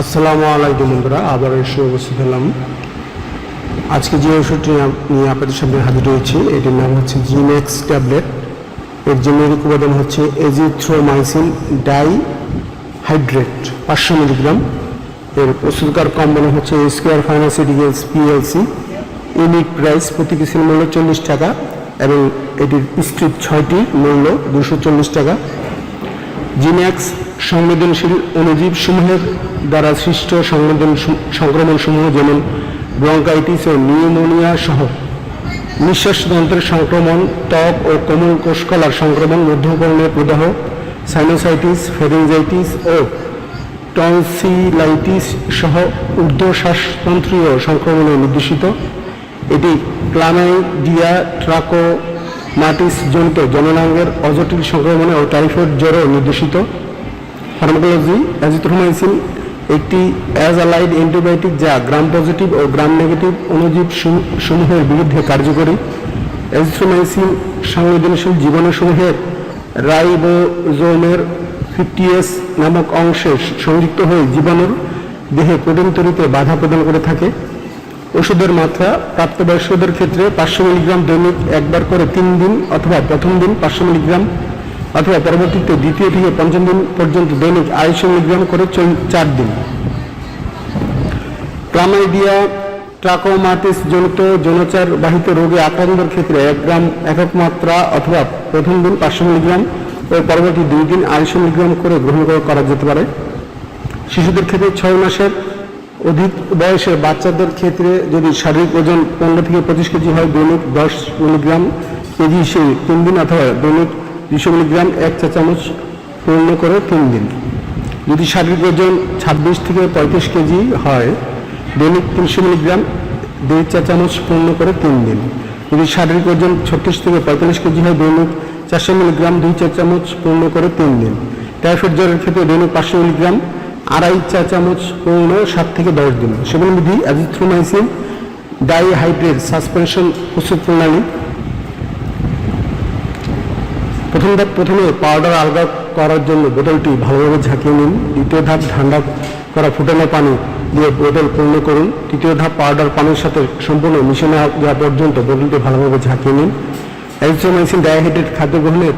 আসসালামু আলাইকুম বন্ধুরা, আবার এসে উপস্থিত হলাম। আজকে যে ওষুধটি নিয়ে আপনাদের সামনে হাজির হয়েছি, এটির নাম হচ্ছে জিনেক্স ট্যাবলেট। এর জেনেরিক উপাদান হচ্ছে এজিথ্রোমাইসিন ডাই হাইড্রেট পাঁচশো মিলিগ্রাম। এর প্রস্তুতকার কোম্পানি হচ্ছে Square Pharmaceuticals PLC unit price প্রতি পিসের মূল্য চল্লিশ টাকা এবং এটির স্ট্রিপ ছয়টি মূল্য দুশো চল্লিশ টাকা। জিন্যাক্স সংবেদনশীল অণুজীব সমূহের দ্বারা সৃষ্ট সংবেদন সংক্রমণ সমূহ যেমন ব্রঙ্কাইটিস ও নিউমোনিয়া সহ নিঃশ্বাসযন্ত্রের সংক্রমণ, ত্বক ও কোমল কোষকলার সংক্রমণ, মধ্যকর্ণের প্রদাহ, সাইনোসাইটিস ফেরিঞ্জাইটিস ও টনসিলাইটিস সহ ঊর্ধ্ব শ্বাসতন্ত্রীয় সংক্রমণে নির্দেশিত। এটি ক্লামাইডিয়া ট্রাকো মাটিস জনিত জননাঙ্গের অজটিল সংক্রমণে ও টাইফয়েড জ্বরও নির্দেশিত। ফার্মাকোলজি অ্যাজিথ্রোমাইসিন একটি অ্যাজালাইড অ্যান্টিবায়োটিক যা গ্রাম পজিটিভ ও গ্রাম নেগেটিভ অণুজীব সমূহের বিরুদ্ধে কার্যকরী। অ্যাজিথ্রোমাইসিন সংবেদনশীল জীবাণুসমূহের রাইবোজোমের ফিফটিএস নামক অংশে সংযুক্ত হয়ে জীবাণুর দেহে প্রোটিন তৈরিতে বাধা প্রদান করে থাকে। ওষুধের মাত্রা প্রাপ্তবয়স্কদের ক্ষেত্রে পাঁচশো মিলিগ্রাম দৈনিক একবার করে তিন দিন অথবা প্রথম দিন পাঁচশো মিলিগ্রাম অথবা পরবর্তীতে দ্বিতীয় থেকে পঞ্চম দিন পর্যন্ত দৈনিক আড়াইশো মিলিগ্রাম করে চার দিন। ক্লামাইডিয়া ট্রাকোমাটিস জনিত যৌনচার বাহিত রোগে আক্রান্তদের ক্ষেত্রে এক গ্রাম একক মাত্রা অথবা প্রথম দিন পাঁচশো মিলিগ্রাম ও পরবর্তী দুই দিন আড়াইশো মিলিগ্রাম করে গ্রহণ করা যেতে পারে। শিশুদের ক্ষেত্রে ছয় মাসের অধিক বয়সের বাচ্চাদের ক্ষেত্রে যদি শারীরিক ওজন পনেরো থেকে পঁচিশ কেজি হয়, দৈনিক দশ মিলিগ্রাম কেজি হিসেবে তিন দিন অথবা দৈনিক দুশো মিলিগ্রাম এক চা চামচ পূর্ণ করে তিন দিন। যদি শারীরিক ওজন ছাব্বিশ থেকে পঁয়ত্রিশ কেজি হয়, দৈনিক তিনশো মিলিগ্রাম দুই চা চামচ পূর্ণ করে তিন দিন। যদি শারীরিক ওজন ছত্রিশ থেকে পঁয়তাল্লিশ কেজি হয়, দৈনিক চারশো মিলিগ্রাম দুই চা চামচ পূর্ণ করে তিন দিন। টাইফয়েড জ্বরের ক্ষেত্রে দৈনিক পাঁচশো মিলিগ্রাম আড়াই চা চামচ পূর্ণ সাত থেকে দশ দিন। সেবনবিধি অ্যাজিথ্রোমাইসিন ডাইহাইড্রেট সাসপেনশন ওষুধ প্রণালী প্রথম ধাপ প্রথমে পাউডার আলগা করার জন্য বোতলটি ভালোভাবে ঝাঁকিয়ে নিন। দ্বিতীয় ধাপ, ঠান্ডা করা ফুটানো পানি দিয়ে বোতল পূর্ণ করুন। তৃতীয় ধাপ পাউডার পানির সাথে সম্পূর্ণ মিশে না যাওয়া পর্যন্ত বোতলটি ভালোভাবে ঝাঁকিয়ে নিন। অ্যাজিথ্রোমাইসিন ডায়াহাইড্রেট খাদ্য গ্রহণের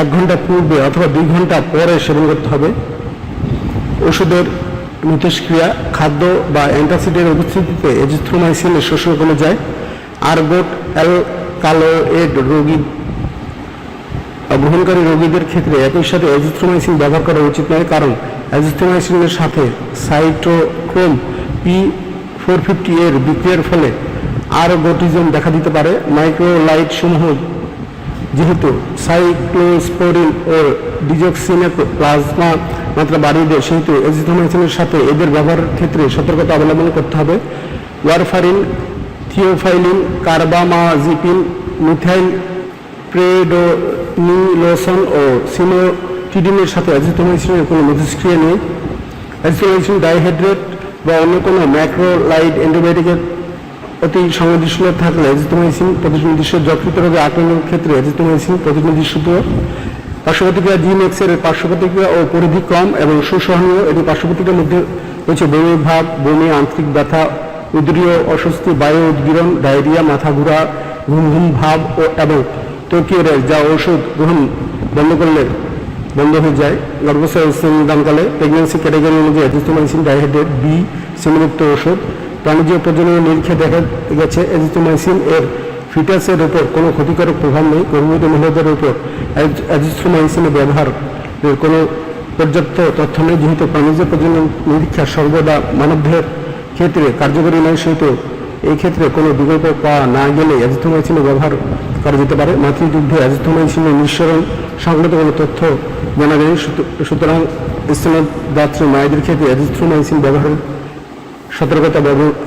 এক ঘণ্টা পূর্বে অথবা দুই ঘণ্টা পরে সেবন করতে হবে। ওষুধের মিথস্ক্রিয়া খাদ্য বা অ্যান্টাসিডের উপস্থিতিতে এজিথ্রোমাইসিনের শোষণ কমে যায়। আরগোট অ্যালকালোয়েড রোগী গ্রহণকারী রোগীদের ক্ষেত্রে একই সাথে এজিথ্রোমাইসিন ব্যবহার করা উচিত নয়, কারণ এজিথ্রোমাইসিনের সাথে সাইটোক্রোম পি ফোর ফিফটি এর বিক্রিয়ার ফলে আরগোটিজম দেখা দিতে পারে। মাইক্রোলাইট সমূহ যেহেতু সাইক্লোস্পোরিন ও ডিজক্সিনের প্লাজমা মাত্রা বাড়িয়ে দেয়, সেহেতু এজিথ্রোমাইসিনের সাথে এদের ব্যবহারের ক্ষেত্রে সতর্কতা অবলম্বন করতে হবে। Warfarin, theophylline, carbamazepine, methylprednisolone ও সিনোটিডিনের সাথে অ্যাজিথ্রোমাইসিনের কোনো মিথস্ক্রিয়া নেই। অ্যাজিথ্রোমাইসিন ডাইহাইড্রেট বা অন্য কোনো ম্যাক্রোলাইড অ্যান্টিবায়োটিকের অতি সংবেদনশীল থাকলে অ্যাজিথ্রোমাইসিন প্রতিনির্দিষ্ট যকৃত রোগে আক্রান্তের ক্ষেত্রে অ্যাজিথ্রোমাইসিন প্রতিনির্দিষ্ট পার্শ্বপ্রতিক্রিয়া জিনেক্সের পার্শ্বপ্রতিক্রিয়া ও পরিধি কম এবং সুসহনীয় এটি পার্শ্বপ্রতিক্রিয়ার মধ্যে রয়েছে বমি ভাব বমি, আন্তরিক ব্যথা, উদরীয় অস্বস্তি, বায়ু উদ্গীরণ, ডায়রিয়া, মাথা ঘোরা, ঘুম ঘুম ভাব ও এবং রেশ যা ওষুধ গ্রহণ বন্ধ করলে বন্ধ হয়ে যায় গর্ভধানকালে প্রেগনেন্সি ক্যাটাগরি অনুযায়ী এজিথ্রোমাইসিন ডাইহাইড্রেট বি সিমিযুক্ত ওষুধ, প্রাণীজ প্রজননের নিরীক্ষা দেখা গেছে এজিথ্রোমাইসিন এর ফিটাসের উপর কোনো ক্ষতিকারক প্রভাব নেই। গর্ভবতী মহিলাদের উপর অ্যাজিথ্রোমাইসিনের ব্যবহারের কোনো পর্যাপ্ত তথ্য নেই। যেহেতু প্রাণীজ প্রজনন নিরীক্ষা সর্বদা মানবদেহের ক্ষেত্রে কার্যকরী নয়, সেহেতু এই ক্ষেত্রে কোনো বিকল্প পাওয়া না গেলে অ্যাজিথ্রোমাইসিনের ব্যবহার করা যেতে পারে। মাতৃদুগ্ধে অ্যাজিথ্রোমাইসিনের নিঃসরণ। সংক্রান্ত কোনো তথ্য জানা সুত- সুতরাং স্তনদাত্রী মায়েদের ক্ষেত্রে অ্যাজিথ্রোমাইসিন ব্যবহারের সতর্কতা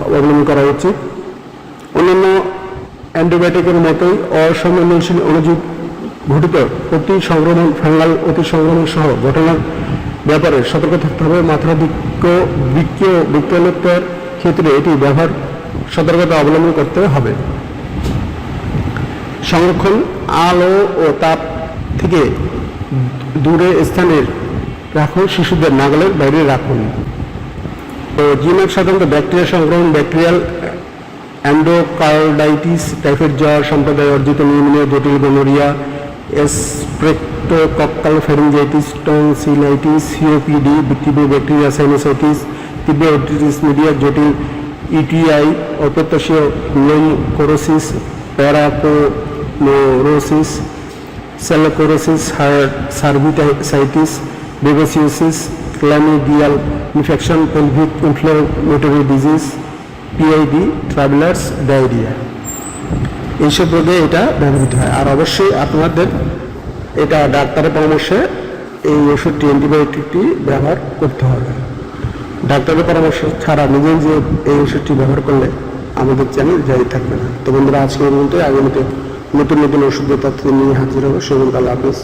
অবলম্বন করা উচিত। অন্যান্য অ্যান্টিবায়োটিকের মতোই অসংবেদনশীল অনুজীব ঘটিত। অতি সংক্রমণ, ফাঙ্গাল অতি সংক্রমণ সহ ঘটনার ব্যাপারে সতর্ক থাকতে হবে। মাত্রাধিক্য বিক্রিয় বিক্রয়োত্তর ক্ষেত্রে এটি ব্যবহার, সতর্কতা অবলম্বন করতে হবে। সংরক্ষণ, আলো ও তাপ থেকে দূরে স্থানে রাখুন, শিশুদের নাগালের বাইরে রাখুন। তো জিমাক সাধারণত ব্যাকটেরিয়া সংক্রমণ, ব্যাকটেরিয়াল অ্যান্ডোকার্ডাইটিস, টাইফয়েড জ্বর, সম্প্রদায় অর্জিত নিউমোনিয়া, জটিল gonorrhoea streptococcal pharyngitis, tonsillitis, COPD তীব্র ব্যাকটেরিয়া, সাইনোসাইটিস, তীব্র ওটিটিস মিডিয়া, জটিল ইটিআই, অপ্রত্যাশীয় লোম কোরোসিস প্যারাকোনোরোসিস সেলোকোরোসিস সার্ভিটাইসাইটিস বেগোসিওসিস chlamydial infection pelvic inflammatory disease PID travellers diarrhoea এইসব রোগে এটা ব্যবহৃত হয়। আর অবশ্যই আপনাদের এটা ডাক্তারের পরামর্শে এই ওষুধটি অ্যান্টিবায়োটিকটি ব্যবহার করতে হবে। ডাক্তারের পরামর্শ ছাড়া নিজে নিজে এই ওষুধটি ব্যবহার করলে আমাদের চ্যানেল জারি থাকবে না। তো বন্ধুরা আজকে এই পর্যন্ত আগামীতে নতুন নতুন ওষুধের তথ্য নিয়ে হাজির হবে। সেগুলো আল্লাহ হাফিজ।